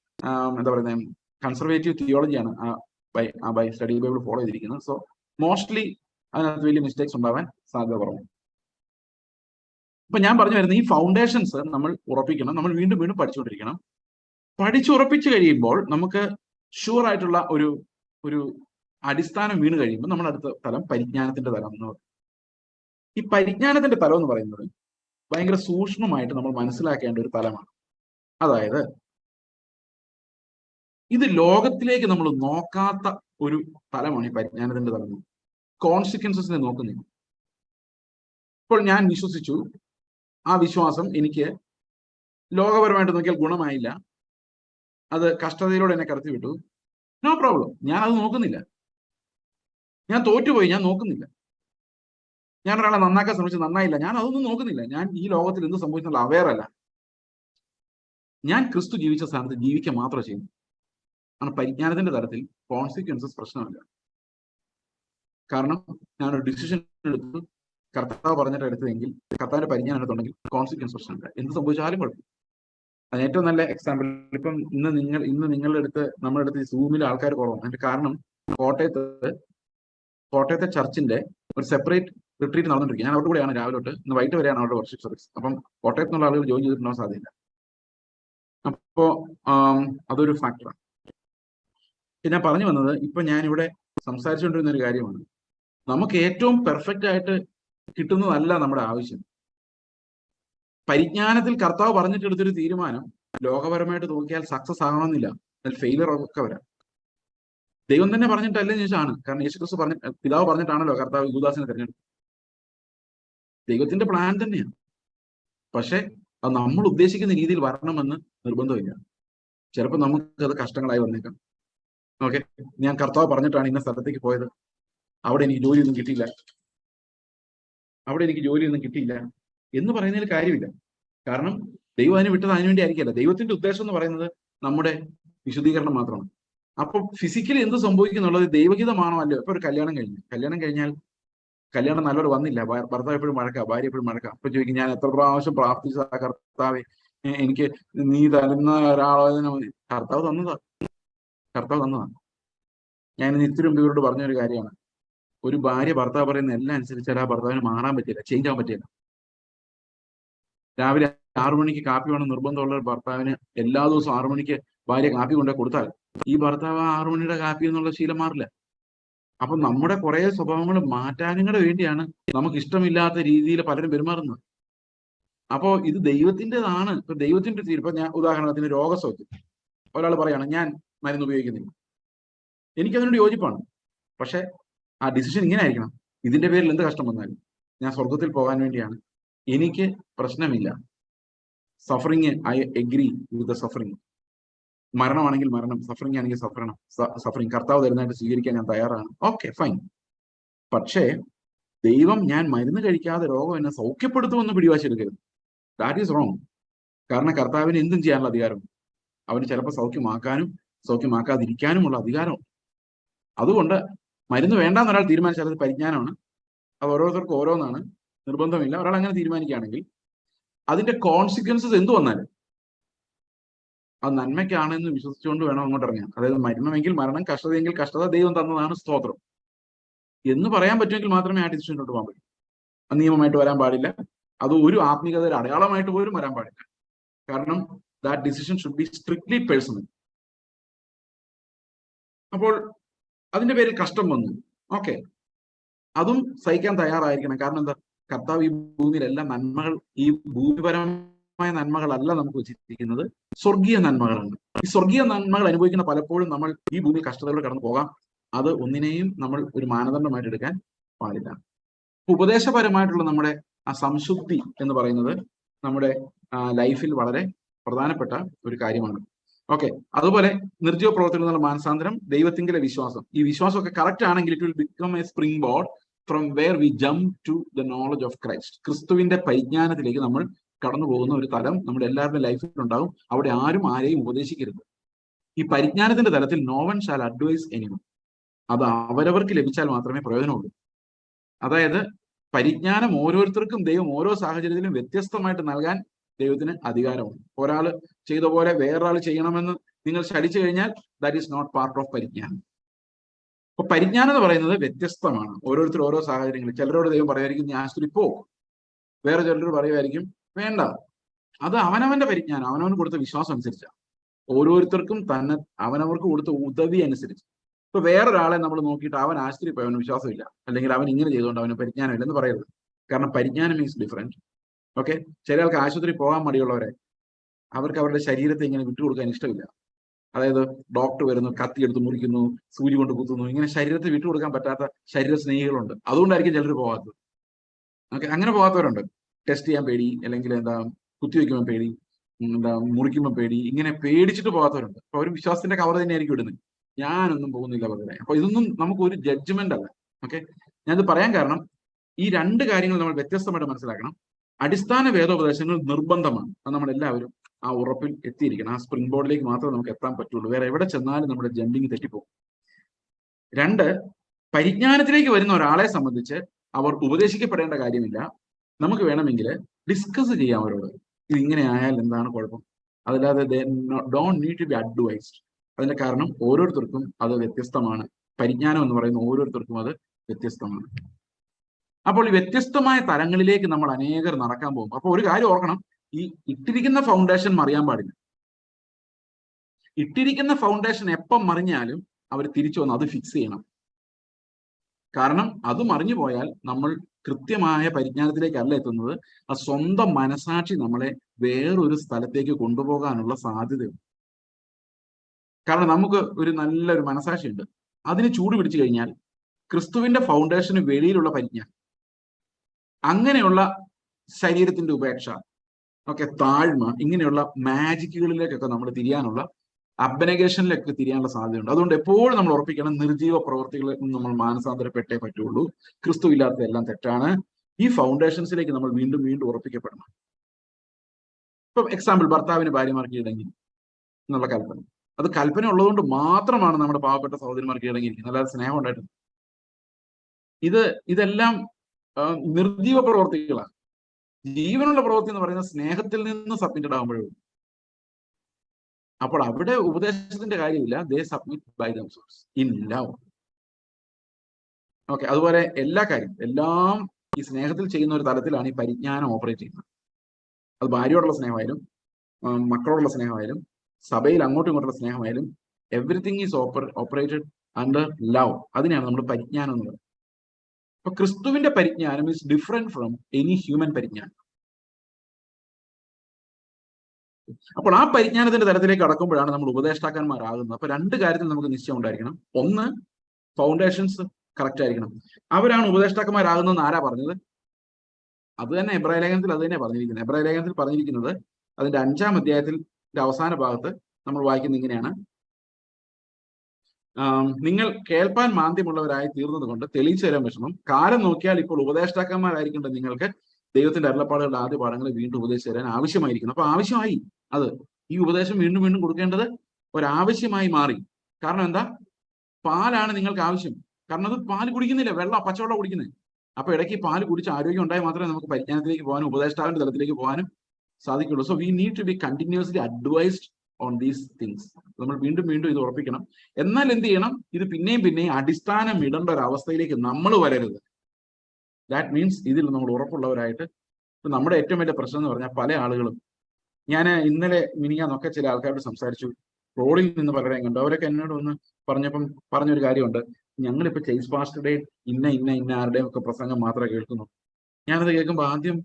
എന്താ പറയുന്നത് കൺസർവേറ്റീവ് തിയോളജിയാണ് ആ ബൈ സ്റ്റഡി ബൈബിൾ ഫോളോ ചെയ്തിരിക്കുന്നത്. സോ മോസ്റ്റ്ലി അതിനകത്ത് വലിയ മിസ്റ്റേക്സ് ഉണ്ടാവാൻ സാധ്യത കുറവാണ്. അപ്പൊ ഞാൻ പറഞ്ഞു വരുന്നത് ഈ ഫൗണ്ടേഷൻസ് നമ്മൾ ഉറപ്പിക്കണം. നമ്മൾ വീണ്ടും വീണ്ടും പഠിച്ചുകൊണ്ടിരിക്കണം. പഠിച്ചുറപ്പിച്ചു കഴിയുമ്പോൾ നമുക്ക് ഷുവർ ആയിട്ടുള്ള ഒരു ഒരു അടിസ്ഥാനം വീണ് കഴിയുമ്പോൾ നമ്മൾ അടുത്ത തലം പരിജ്ഞാനത്തിന്റെ തലം എന്ന് പറയും. ഈ പരിജ്ഞാനത്തിന്റെ തലം എന്ന് പറയുന്നത് ഭയങ്കര സൂക്ഷ്മമായിട്ട് നമ്മൾ മനസ്സിലാക്കേണ്ട ഒരു തലമാണ്. അതായത് ഇത് ലോകത്തിലേക്ക് നമ്മൾ നോക്കാത്ത ഒരു തലമാണ് ഈ പരിജ്ഞാനത്തിന്റെ തലം. കോൺസിക്വൻസസിനെ നോക്കുന്നില്ല ഇപ്പോൾ ഞാൻ വിശ്വസിച്ചു. ആ വിശ്വാസം എനിക്ക് ലോകപരമായിട്ട് നോക്കിയാൽ ഗുണമായില്ല. അത് കഷ്ടതയിലൂടെ എന്നെ കടത്തി വിട്ടു. നോ പ്രോബ്ലം ഞാൻ അത് നോക്കുന്നില്ല. ഞാൻ തോറ്റുപോയി. ഞാൻ നോക്കുന്നില്ല. ഞാൻ ഒരാളെ നന്നാക്കാൻ ശ്രമിച്ചു നന്നായില്ല. ഞാൻ അതൊന്നും നോക്കുന്നില്ല. ഞാൻ ഈ ലോകത്തിൽ എന്ത് സംഭവിച്ചാലും അവെയർ അല്ല. ഞാൻ ക്രിസ്തു ജീവിച്ച സ്ഥാനത്ത് ജീവിക്കുക മാത്രം ചെയ്യുന്നു കാരണം പരിജ്ഞാനത്തിന്റെ തലത്തിൽ കോൺസിക്വൻസസ് പ്രശ്നമല്ല. കാരണം ഞാനൊരു ഡിസിഷൻ എടുത്തു കർത്താവ് പറഞ്ഞിട്ട് എടുത്തതെങ്കിൽ കർത്താവിന്റെ പരിജ്ഞാനം എടുത്തുണ്ടെങ്കിൽ കോൺസിക്വൻസ് പ്രശ്നമില്ല. എന്ത് സംഭവിച്ചാലും കുഴപ്പം. അതിന് ഏറ്റവും നല്ല എക്സാമ്പിൾ ഇപ്പം ഇന്ന് നിങ്ങൾ ഇന്ന് നിങ്ങളുടെ അടുത്ത് നമ്മുടെ അടുത്ത് സൂമിൽ ആൾക്കാർ കുറവാണ്. അതിന്റെ കാരണം കോട്ടയത്ത് കോട്ടയത്തെ ചർച്ചിന്റെ ഒരു സെപ്പറേറ്റ് റിട്രീറ്റ് നടന്നിരിക്കും ഞാൻ അവിടെ കൂടെയാണ് രാവിലെ തൊട്ട്. ഇന്ന് വൈകിട്ട് വരെയാണ് അവരുടെ വർഷിപ്പ് സർവീസ് അപ്പം കോട്ടയത്ത് നിന്നുള്ള ആളുകൾ ജോയിൻ ചെയ്തിട്ടുണ്ടാവാൻ സാധ്യത അപ്പോ അതൊരു ഫാക്ടറാണ് പിന്നെ പറഞ്ഞു വന്നത് ഇപ്പൊ ഞാനിവിടെ സംസാരിച്ചുകൊണ്ടിരുന്ന ഒരു കാര്യമാണ്. നമുക്ക് ഏറ്റവും പെർഫെക്റ്റ് ആയിട്ട് കിട്ടുന്നതല്ല നമ്മുടെ ആവശ്യം. പരിജ്ഞാനത്തിൽ കർത്താവ് പറഞ്ഞിട്ട് എടുത്തൊരു തീരുമാനം ലോകപരമായിട്ട് നോക്കിയാൽ സക്സസ് ആകണമെന്നില്ല. അതിൽ ഫെയിലർ ഒക്കെ വരാം. ദൈവം തന്നെ പറഞ്ഞിട്ടല്ലേ ചോദിച്ചാണ് കാരണം യേശു ക്രിസ്തു പറഞ്ഞ പിതാവ് പറഞ്ഞിട്ടാണല്ലോ കർത്താവ് യുദാസിനെ തിരഞ്ഞെടുത്തത്. ദൈവത്തിന്റെ പ്ലാൻ തന്നെയാണ്. പക്ഷെ അത് നമ്മൾ ഉദ്ദേശിക്കുന്ന രീതിയിൽ വരണമെന്ന് നിർബന്ധമില്ല. ചിലപ്പോൾ നമുക്ക് അത് കഷ്ടങ്ങളായി വന്നേക്കാം. ഓക്കെ ഞാൻ കർത്താവ് പറഞ്ഞിട്ടാണ് ഇന്ന സ്ഥലത്തേക്ക് പോയത്. അവിടെ എനിക്ക് ജോലിയൊന്നും കിട്ടിയില്ല. അവിടെ എനിക്ക് ജോലിയൊന്നും കിട്ടിയില്ല എന്ന് പറയുന്നതിൽ കാര്യമില്ല. കാരണം ദൈവം അതിന് വിട്ടത് അതിനുവേണ്ടി ആയിരിക്കില്ല ദൈവത്തിന്റെ ഉദ്ദേശം എന്ന് പറയുന്നത് നമ്മുടെ വിശുദ്ധീകരണം മാത്രമാണ്. അപ്പൊ ഫിസിക്കലി എന്ത് സംഭവിക്കുന്നുള്ളത് ദൈവഹിതമാണോ അല്ലയോ? ഇപ്പൊ ഒരു കല്യാണം കഴിഞ്ഞു. കല്യാണം കഴിഞ്ഞാൽ കല്യാണം നല്ലവർ വന്നില്ല. ഭർത്താവ് എപ്പോഴും മഴക്കാം ഭാര്യ എപ്പോഴും മഴക്കാം അപ്പൊ ചോദിക്കും ഞാൻ എത്ര പ്രാവശ്യം പ്രാർത്ഥിച്ചതാ കർത്താവെ? എനിക്ക് നീ തരുന്ന ഒരാളോചന മതി. കർത്താവ് തന്നതാ. കർത്താവ് തന്നതാ. ഞാൻ ഇത്തിരി മുമ്പ് ഇവരോട് പറഞ്ഞ ഒരു കാര്യമാണ്. ഒരു ഭാര്യ ഭർത്താവ് പറയുന്ന എല്ലാം അനുസരിച്ചാൽ ആ ഭർത്താവിന് മാറാൻ പറ്റില്ല ചേഞ്ച് ആവാൻ പറ്റില്ല. രാവിലെ ആറു മണിക്ക് കാപ്പി വേണം നിർബന്ധമുള്ള ഒരു ഭർത്താവിന് എല്ലാ ദിവസവും ആറു മണിക്ക് ഭാര്യ കാപ്പി കൊണ്ടേ കൊടുത്താൽ ഈ ഭർത്താവ് ആറു മണിയുടെ കാപ്പി എന്നുള്ള ശീലം മാറില്ല. അപ്പൊ നമ്മുടെ കുറെ സ്വഭാവങ്ങൾ മാറ്റാനും കൂടെ വേണ്ടിയാണ് നമുക്ക് ഇഷ്ടമില്ലാത്ത രീതിയിൽ പലരും പെരുമാറുന്നത്. അപ്പോ ഇത് ദൈവത്തിന്റെതാണ്. ഇപ്പൊ ദൈവത്തിന്റെ തീരുമാനം ഇപ്പൊ ഞാൻ ഉദാഹരണത്തിന് രോഗസൗഖ്യം. ഒരാൾ പറയാണ് ഞാൻ മരുന്ന് ഉപയോഗിക്കുന്നില്ല. എനിക്കതിനോട് യോജിപ്പാണ്. പക്ഷെ ആ ഡിസിഷൻ ഇങ്ങനെ ആയിരിക്കണം. ഇതിന്റെ പേരിൽ എന്ത് കഷ്ടം വന്നാലും ഞാൻ സ്വർഗത്തിൽ പോകാൻ വേണ്ടിയാണ്. എനിക്ക് പ്രശ്നമില്ല. Suffering I agree with the suffering മരണമാണെങ്കിൽ മരണം സഫറിങ് ആണെങ്കിൽ സഫറണം സഫറിങ് കർത്താവ് തരുന്നതായിട്ട് സ്വീകരിക്കാൻ ഞാൻ തയ്യാറാണ്. ഓക്കെ ഫൈൻ പക്ഷേ ദൈവം ഞാൻ മരുന്ന് കഴിക്കാതെ രോഗം എന്നെ സൗഖ്യപ്പെടുത്തുമെന്ന് പിടിവാശി എടുക്കരുത്. ദാറ്റ് ഈസ് റോങ് കാരണം കർത്താവിന് എന്തും ചെയ്യാനുള്ള അധികാരം അവന് ചിലപ്പോൾ സൗഖ്യമാക്കാനും സൗഖ്യമാക്കാതിരിക്കാനുമുള്ള അധികാരം അതുകൊണ്ട് മരുന്ന് വേണ്ടാന്ന് ഒരാൾ തീരുമാനിച്ചാൽ അത് പരിജ്ഞാനമാണ്. അത് ഓരോരുത്തർക്കും ഓരോന്നാണ്. നിർബന്ധമില്ല. ഒരാൾ അങ്ങനെ തീരുമാനിക്കുകയാണെങ്കിൽ അതിന്റെ കോൺസിക്വൻസസ് എന്ത് വന്നാലും അത് നന്മയ്ക്കാണെന്ന് വിശ്വസിച്ചുകൊണ്ട് വേണം അങ്ങോട്ട് ഇറങ്ങാൻ. അതായത് മരണമെങ്കിൽ മരണം കഷ്ടതയെങ്കിൽ കഷ്ടത ദൈവം തന്നതാണ് സ്തോത്രം. എന്ന് പറയാൻ പറ്റുമെങ്കിൽ മാത്രമേ ആ ഡിസിഷനിലോട്ട് പോകാൻ പറ്റൂ. നിയമമായിട്ട് വരാൻ പാടില്ല. അത് ഒരു ആത്മീകതയുടെ അടയാളമായിട്ട് പോലും വരാൻ പാടില്ല. കാരണം that decision should be strictly personal അപ്പോൾ അതിന്റെ പേരിൽ കഷ്ടം വന്നു. ഓക്കെ അതും സഹിക്കാൻ തയ്യാറായിരിക്കണം. കാരണം എന്താ? കർത്താവ് ഈ ഭൂമിയിലെല്ലാം നന്മകൾ ഈ ഭൂമിപരമായ നന്മകളല്ല നമുക്ക് വെച്ചിരിക്കുന്നത്. സ്വർഗീയ നന്മകളാണ്. ഈ സ്വർഗീയ നന്മകൾ അനുഭവിക്കുന്ന പലപ്പോഴും നമ്മൾ ഈ ഭൂമി കഷ്ടതകൾ കടന്നു പോകാം. അത് ഒന്നിനെയും നമ്മൾ ഒരു മാനദണ്ഡമായിട്ട് എടുക്കാൻ പാടില്ല. ഉപദേശപരമായിട്ടുള്ള നമ്മുടെ ആ സംശുദ്ധി എന്ന് പറയുന്നത് നമ്മുടെ ലൈഫിൽ വളരെ പ്രധാനപ്പെട്ട ഒരു കാര്യമാണ്. ഓക്കെ അതുപോലെ നിർജീവ പ്രവർത്തനം എന്നുള്ള മാനസാന്തരം ദൈവത്തിങ്കിലെ വിശ്വാസം. ഈ വിശ്വാസമൊക്കെ കറക്റ്റ് ആണെങ്കിൽ it will become a spring board from where we jump to the knowledge of Christ ക്രിസ്തുവിന്റെ പരിജ്ഞാനത്തിലേക്ക് നമ്മൾ കടന്നു പോകുന്ന ഒരു തലം നമ്മുടെ എല്ലാവരുടെ ലൈഫിൽ ഉണ്ടാകും അവിടെ ആരും ആരെയും ഉപദേശിക്കരുത്. ഈ പരിജ്ഞാനത്തിന്റെ തലത്തിൽ നോവൻ ഷാൽ അഡ്വൈസ് എനിവൺ അത് അവരവർക്ക് ലഭിച്ചാൽ മാത്രമേ പ്രയോജനമുള്ളൂ. അതായത് പരിജ്ഞാനം ഓരോരുത്തർക്കും ദൈവം ഓരോ സാഹചര്യത്തിലും വ്യത്യസ്തമായിട്ട് നൽകാൻ ദൈവത്തിന് അധികാരമുണ്ട്. ഒരാൾ ചെയ്ത പോലെ വേറൊരാൾ ചെയ്യണമെന്ന് നിങ്ങൾ ശടിച്ചു കഴിഞ്ഞാൽ that is not part of പരിജ്ഞാനം. അപ്പൊ പരിജ്ഞാനം എന്ന് പറയുന്നത് വ്യത്യസ്തമാണ്. ഓരോരുത്തർ ഓരോ സാഹചര്യങ്ങളിൽ. ചിലരോട് ദൈവം പറയുമായിരിക്കും നീ ആശുപത്രി പോ. വേറെ ചിലരോട് പറയുമായിരിക്കും വേണ്ട. അത് അവനവന്റെ പരിജ്ഞാനം. അവനവന് കൊടുത്ത വിശ്വാസം അനുസരിച്ചാണ്. ഓരോരുത്തർക്കും തന്നെ അവനവർക്ക് കൊടുത്ത ഉദവി അനുസരിച്ച്. ഇപ്പൊ വേറൊരാളെ നമ്മൾ നോക്കിയിട്ട് അവൻ ആശുപത്രി പോയി അവന് വിശ്വാസമില്ല. അല്ലെങ്കിൽ അവൻ ഇങ്ങനെ ചെയ്തുകൊണ്ട് അവന് പരിജ്ഞാനമില്ല എന്ന് പറയരുത്. കാരണം പരിജ്ഞാനം മീൻസ് ഡിഫറെന്റ് ഓക്കെ ചില ആൾക്ക് ആശുപത്രി പോകാൻ മടിയുള്ളവരെ അവർക്ക് അവരുടെ ശരീരത്തെ ഇങ്ങനെ വിട്ടുകൊടുക്കാൻ ഇഷ്ടമില്ല. അതായത് ഡോക്ടർ വരുന്നു കത്തി എടുത്ത് മുറിക്കുന്നു സൂചി കൊണ്ട് കുത്തുന്നു ഇങ്ങനെ ശരീരത്തെ വിട്ടുകൊടുക്കാൻ പറ്റാത്ത ശരീര സ്നേഹികളുണ്ട്. അതുകൊണ്ടായിരിക്കും ചിലർ പോകാത്തത്. ഓക്കെ അങ്ങനെ പോകാത്തവരുണ്ട്. ടെസ്റ്റ് ചെയ്യാൻ പേടി അല്ലെങ്കിൽ എന്താ കുത്തിവെക്കുമ്പോൾ പേടി എന്താ മുറിക്കുമ്പോൾ പേടി ഇങ്ങനെ പേടിച്ചിട്ട് പോകാത്തവരുണ്ട്. അപ്പൊ അവർ വിശ്വാസത്തിന്റെ കവർ തന്നെയായിരിക്കും ഇടുന്നത്. ഞാനൊന്നും പോകുന്നില്ല പകരം അപ്പൊ ഇതൊന്നും നമുക്ക് ഒരു ജഡ്ജ്മെന്റ് അല്ല. ഓക്കെ ഞാനിത് പറയാൻ കാരണം ഈ രണ്ട് കാര്യങ്ങൾ നമ്മൾ വ്യത്യസ്തമായിട്ട് മനസ്സിലാക്കണം. അടിസ്ഥാന വേദോപദേശങ്ങൾ നിർബന്ധമാണ്. അത് നമ്മൾ എല്ലാവരും ആ ഉറപ്പിൽ എത്തിയിരിക്കണം. ആ സ്പ്രിംഗ് ബോർഡിലേക്ക് മാത്രമേ നമുക്ക് എത്താൻ പറ്റുള്ളൂ. വേറെ എവിടെ ചെന്നാലും നമ്മുടെ ജമ്പിങ് തെറ്റിപ്പോകും. രണ്ട് പരിജ്ഞാനത്തിലേക്ക് വരുന്ന ഒരാളെ സംബന്ധിച്ച് അവർ ഉപദേശിക്കപ്പെടേണ്ട കാര്യമില്ല. നമുക്ക് വേണമെങ്കിൽ ഡിസ്കസ് ചെയ്യാം അവരോട്. ഇത് ഇങ്ങനെ ആയാൽ എന്താണ് കുഴപ്പം? അതല്ലാതെ don't need to be advised അതിന്റെ കാരണം ഓരോരുത്തർക്കും അത് വ്യത്യസ്തമാണ്. പരിജ്ഞാനം എന്ന് പറയുന്ന ഓരോരുത്തർക്കും അത് വ്യത്യസ്തമാണ്. അപ്പോൾ ഈ വ്യത്യസ്തമായ തലങ്ങളിലേക്ക് നമ്മൾ അനേകർ നടക്കാൻ പോകും. അപ്പോൾ ഒരു കാര്യം ഓർക്കണം. ഈ ഇട്ടിരിക്കുന്ന ഫൗണ്ടേഷൻ മറിയാൻ പാടില്ല. ഇട്ടിരിക്കുന്ന ഫൗണ്ടേഷൻ എപ്പം മറിഞ്ഞാലും അവർ തിരിച്ചു വന്ന് അത് ഫിക്സ് ചെയ്യണം. കാരണം അത് മറിഞ്ഞു പോയാൽ നമ്മൾ കൃത്യമായ പരിജ്ഞാനത്തിലേക്കല്ല എത്തുന്നത്. ആ സ്വന്തം മനസാക്ഷി നമ്മളെ വേറൊരു സ്ഥലത്തേക്ക് കൊണ്ടുപോകാനുള്ള സാധ്യതയുണ്ട്. കാരണം നമുക്ക് ഒരു നല്ലൊരു മനസാക്ഷിയുണ്ട്. അതിന് ചൂട് പിടിച്ചു കഴിഞ്ഞാൽ ക്രിസ്തുവിന്റെ ഫൗണ്ടേഷന് വെളിയിലുള്ള പരിജ്ഞാനം അങ്ങനെയുള്ള ശരീരത്തിന്റെ ഉപേക്ഷ ഒക്കെ താഴ്മ ഇങ്ങനെയുള്ള മാജിക്കുകളിലേക്കൊക്കെ നമ്മൾ തിരിയാനുള്ള അബ്നഗേഷനിലൊക്കെ തിരിയാനുള്ള സാധ്യതയുണ്ട്. അതുകൊണ്ട് എപ്പോഴും നമ്മൾ ഉറപ്പിക്കണം നിർജീവ പ്രവർത്തികളിൽ നിന്ന് നമ്മൾ മാനസാന്തരപ്പെട്ടേ പറ്റുള്ളൂ. ക്രിസ്തു ഇല്ലാത്തതെല്ലാം തെറ്റാണ്. ഈ ഫൗണ്ടേഷൻസിലേക്ക് നമ്മൾ വീണ്ടും വീണ്ടും ഉറപ്പിക്കപ്പെടണം. ഇപ്പം എക്സാമ്പിൾ ഭർത്താവിന് ഭാര്യമാർക്കിടങ്ങി എന്നുള്ള കൽപ്പന. അത് കൽപ്പന ഉള്ളതുകൊണ്ട് മാത്രമാണ് നമ്മുടെ പാവപ്പെട്ട സഹോദരിമാർക്ക് ഇടങ്ങിയിരിക്കുന്നത് അല്ലാതെ സ്നേഹം ഉണ്ടായിട്ടുണ്ട് ഇത് ഇതെല്ലാം നിർജീവ പ്രവർത്തികളാണ്. ജീവനുള്ള പ്രവൃത്തി എന്ന് പറയുന്നത് സ്നേഹത്തിൽ നിന്ന് സബ്മിറ്റഡ് ആകുമ്പോഴേ അപ്പോൾ അവിടെ ഉപദേശത്തിന്റെ കാര്യമില്ല. They submit by themselves in love okay അതുപോലെ എല്ലാ കാര്യം എല്ലാം ഈ സ്നേഹത്തിൽ ചെയ്യുന്ന ഒരു തലത്തിലാണ് ഈ പരിജ്ഞാനം ഓപ്പറേറ്റ് ചെയ്യുന്നത്. അത് ഭാര്യയോടുള്ള സ്നേഹമായാലും മക്കളോടുള്ള സ്നേഹമായാലും സഭയിൽ അങ്ങോട്ടും ഇങ്ങോട്ടുള്ള സ്നേഹമായാലും everything is oper operated under love അതിനെയാണ് നമ്മൾ പരിജ്ഞാനം എന്ന് പറയുന്നത്. അപ്പൊ ക്രിസ്തുവിന്റെ പരിജ്ഞാനം is different from any human പരിജ്ഞാനം. അപ്പോൾ ആ പരിജ്ഞാനത്തിന്റെ തലത്തിലേക്ക് കടക്കുമ്പോഴാണ് നമ്മൾ ഉപദേഷ്ടാക്കന്മാരാകുന്നത്. അപ്പൊ രണ്ട് കാര്യത്തിൽ നമുക്ക് നിശ്ചയം ഉണ്ടായിരിക്കണം. ഒന്ന് ഫൗണ്ടേഷൻസ് കറക്റ്റ് ആയിരിക്കണം. അവരാണ് ഉപദേഷ്ടാക്കന്മാരാകുന്നതെന്ന് ആരാ പറഞ്ഞത്? അത് തന്നെ എബ്രാഹിം ലേഖനത്തിൽ അത് തന്നെ പറഞ്ഞിരിക്കുന്നത് എബ്രാഹിം ലേഖനത്തിൽ പറഞ്ഞിരിക്കുന്നത് അതിന്റെ അഞ്ചാം അധ്യായത്തിന്റെ അവസാന ഭാഗത്ത് നമ്മൾ വായിക്കുന്നത് ഇങ്ങനെയാണ്. നിങ്ങൾ കേൾപ്പാൻ മാന്ദ്യമുള്ളവരായി തീർന്നത് കൊണ്ട് തെളിയിച്ചു തരാൻ വിഷമം. കാലം നോക്കിയാൽ ഇപ്പോൾ ഉപദേഷ്ടാക്കന്മാരായിരിക്കേണ്ട നിങ്ങൾക്ക് ദൈവത്തിന്റെ അരുളപ്പാടുകളുടെ ആദ്യ പാഠങ്ങൾ വീണ്ടും ഉപദേശിച്ചു തരാൻ ആവശ്യമായിരിക്കുന്നു. അപ്പൊ ആവശ്യമായി അത്. ഈ ഉപദേശം വീണ്ടും വീണ്ടും കൊടുക്കേണ്ടത് ഒരാവശ്യമായി മാറി. കാരണം എന്താ? പാലാണ് നിങ്ങൾക്ക് ആവശ്യം. കാരണം അത് പാൽ കുടിക്കുന്നില്ല. വെള്ളം പച്ചവെള്ളം കുടിക്കുന്നത്. അപ്പൊ ഇടയ്ക്ക് പാൽ കുടിച്ച് ആരോഗ്യം ഉണ്ടായാൽ മാത്രമേ നമുക്ക് പരിജ്ഞാനത്തിലേക്ക് പോകാനും ഉപദേഷ്ടാവിന്റെ തലത്തിലേക്ക് പോകാനും സാധിക്കുള്ളൂ. So we need to be continuously advised on these things നമ്മൾ വീണ്ടും വീണ്ടും ഇത് ഉറപ്പിക്കണം. എന്നാൽ എന്ത് ചെയ്യണം? ഇത് പിന്നെയും പിന്നെയും അടിസ്ഥാനം ഇടേണ്ട ഒരു അവസ്ഥയിലേക്ക് നമ്മൾ വരരുത്. ദാറ്റ് മീൻസ് ഇതിൽ നമ്മൾ ഉറപ്പുള്ളവരായിട്ട് നമ്മുടെ ഏറ്റവും വലിയ പ്രശ്നം എന്ന് പറഞ്ഞാൽ പല ആളുകളും ഞാൻ ഇന്നലെ മിനിയാന്നൊക്കെ ചില ആൾക്കാരോട് സംസാരിച്ചു. റോഡിൽ നിന്ന് പലരെയും കണ്ടു. അവരൊക്കെ എന്നോട് ഒന്ന് പറഞ്ഞപ്പം പറഞ്ഞൊരു കാര്യമുണ്ട്. ഞങ്ങളിപ്പോ ചേസ് പാസ്റ്ററുടെ ഇന്ന ഇന്ന ഇന്ന ആരുടെയും ഒക്കെ പ്രസംഗം മാത്രമേ കേൾക്കുന്നു ഞാനത് കേൾക്കുമ്പോൾ ആദ്യം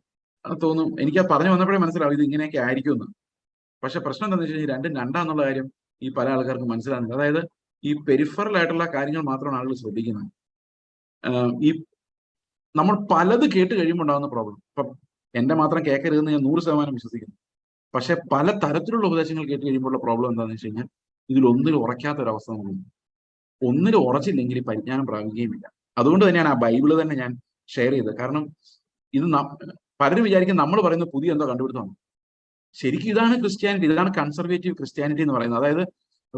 തോന്നും. എനിക്ക് ആ പറഞ്ഞു വന്നപ്പോഴേ മനസ്സിലാവും ഇത് ഇങ്ങനെയൊക്കെ ആയിരിക്കും എന്ന് പക്ഷെ പ്രശ്നം എന്താണെന്ന് വെച്ച് കഴിഞ്ഞാൽ രണ്ടും രണ്ടാന്നുള്ള കാര്യം ഈ പല ആൾക്കാർക്കും മനസ്സിലാകുന്നില്ല. അതായത് ഈ പെരിഫറൽ ആയിട്ടുള്ള കാര്യങ്ങൾ മാത്രമാണ് ആളുകൾ ശ്രദ്ധിക്കുന്നത്. ഈ നമ്മൾ പലത് കേട്ട് കഴിയുമ്പോൾ ഉണ്ടാകുന്ന പ്രോബ്ലം. ഇപ്പം എന്റെ മാത്രം കേൾക്കരുതെന്ന് ഞാൻ നൂറ് ശതമാനം വിശ്വസിക്കുന്നു. പക്ഷെ പല തരത്തിലുള്ള ഉപദേശങ്ങൾ കേട്ട് കഴിയുമ്പോഴുള്ള പ്രോബ്ലം എന്താണെന്ന് വെച്ച് കഴിഞ്ഞാൽ ഇതിൽ ഒന്നിൽ ഉറക്കാത്ത ഒരവസ്ഥ നമുക്കുണ്ട് ഒന്നിലും ഉറച്ചില്ലെങ്കിൽ പരിജ്ഞാനം പ്രാപിക്കുകയുമില്ല അതുകൊണ്ട് തന്നെയാണ് ആ ബൈബിൾ തന്നെ ഞാൻ ഷെയർ ചെയ്തത്. കാരണം ഇത് പലരും വിചാരിക്കും നമ്മൾ പറയുന്ന പുതിയ എന്തോ കണ്ടുപിടുത്തമാണ്. ശരിക്കും ഇതാണ് ക്രിസ്ത്യാനിറ്റി ഇതാണ് കൺസർവേറ്റീവ് ക്രിസ്ത്യാനിറ്റി എന്ന് പറയുന്നത്. അതായത്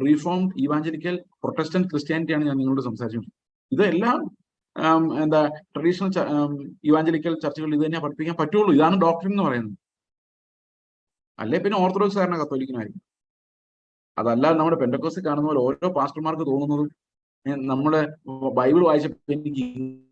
റീഫോംഡ് ഇവാഞ്ചലിക്കൽ പ്രൊട്ടസ്റ്റന്റ് ക്രിസ്ത്യാനിറ്റിയാണ് ഞാൻ നിങ്ങളോട് സംസാരിച്ചത്. ഇതെല്ലാം എന്താ ട്രഡീഷണൽ ഇവാഞ്ചലിക്കൽ ചർച്ചകളിൽ ഇത് തന്നെ പഠിപ്പിക്കാൻ പറ്റുള്ളൂ. ഇതാണ് ഡോക്ടറിൻ എന്ന് പറയുന്നത്. അല്ലെ? പിന്നെ ഓർത്തഡോക്സ് കാരണം കത്തോലിക്കനായിരിക്കും. അതല്ല നമ്മുടെ പെൻഡക്കോസ് കാണുന്ന പോലെ ഓരോ പാസ്റ്റർമാർക്ക് തോന്നുന്നതും. നമ്മുടെ ബൈബിൾ വായിച്ചപ്പോൾ എനിക്ക്